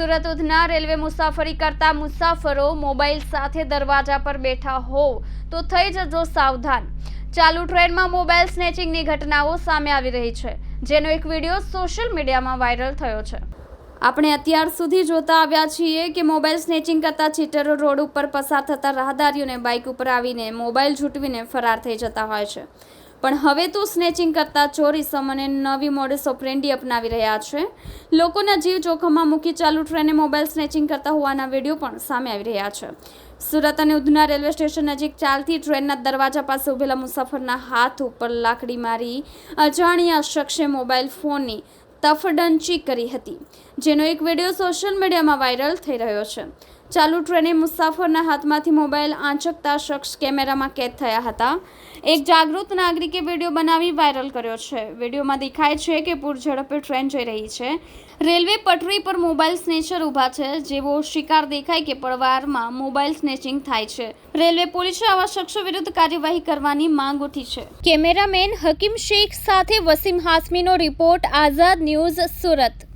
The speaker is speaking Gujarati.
સુરત ઉધના રેલવે મુસાફરી કરતા મુસાફરો મોબાઈલ સાથે દરવાજા પર બેઠા હોવ તો થઈ જજો સાવધાન. ચાલુ ટ્રેનમાં મોબાઈલ સ્નેચિંગની ઘટનાઓ સામે આવી રહી છે, જેનો એક વીડિયો સોશિયલ મીડિયામાં વાયરલ થયો છે. આપણે અત્યાર સુધી જોતા આવ્યા છીએ કે મોબાઈલ સ્નેચિંગ કરતા ચીટરો રોડ ઉપર પસાર થતા રાહદારીઓને બાઇક ઉપર આવીને મોબાઈલ ઝૂંટવીને ફરાર થઈ જતા હોય છે. પણ હવે તો સ્નેચિંગ કરતા ચોરીસમ અને નવી મોડેસ ઓપરેન્ડી અપનાવી રહ્યા છે. લોકોના જીવ જોખમમાં મૂકી ચાલુ ટ્રેને મોબાઈલ સ્નેચિંગ કરતા હોવાના વીડિયો પણ સામે આવી રહ્યા છે. સુરત અને ઉધના રેલવે સ્ટેશન નજીક ચાલતી ટ્રેનના દરવાજા પાસે ઉભેલા મુસાફરના હાથ ઉપર લાકડી મારી અજાણ્યા શખ્સે મોબાઈલ ફોનની તફડંચી કરી હતી, જેનો એક વીડિયો સોશિયલ મીડિયામાં વાયરલ થઈ રહ્યો છે. ચાલુ ટ્રેને મુસાફરના હાથમાંથી મોબાઈલ આંચકતા શખ્સ કેમેરામાં કેદ થયા હતા. એક જાગૃત નાગરિકે વીડિયો બનાવી વાયરલ કર્યો છે. વિડીયોમાં દેખાય છે કે પૂરઝડપે ટ્રેન જઈ રહી છે. રેલવે પટરી પર મોબાઈલ સ્નેચર ઊભા છે, જેવો શિકાર દેખાય કે પડવારમાં મોબાઈલ સ્નેચિંગ થાય છે. રેલવે પોલીસે આવા શખ્સો વિરુદ્ધ કાર્યવાહી કરવાની માંગ ઉઠી છે. કેમેરામેન હકીમ શેખ સાથે વસીમ હાસમીનો રિપોર્ટ, આઝાદ ન્યૂઝ સુરત.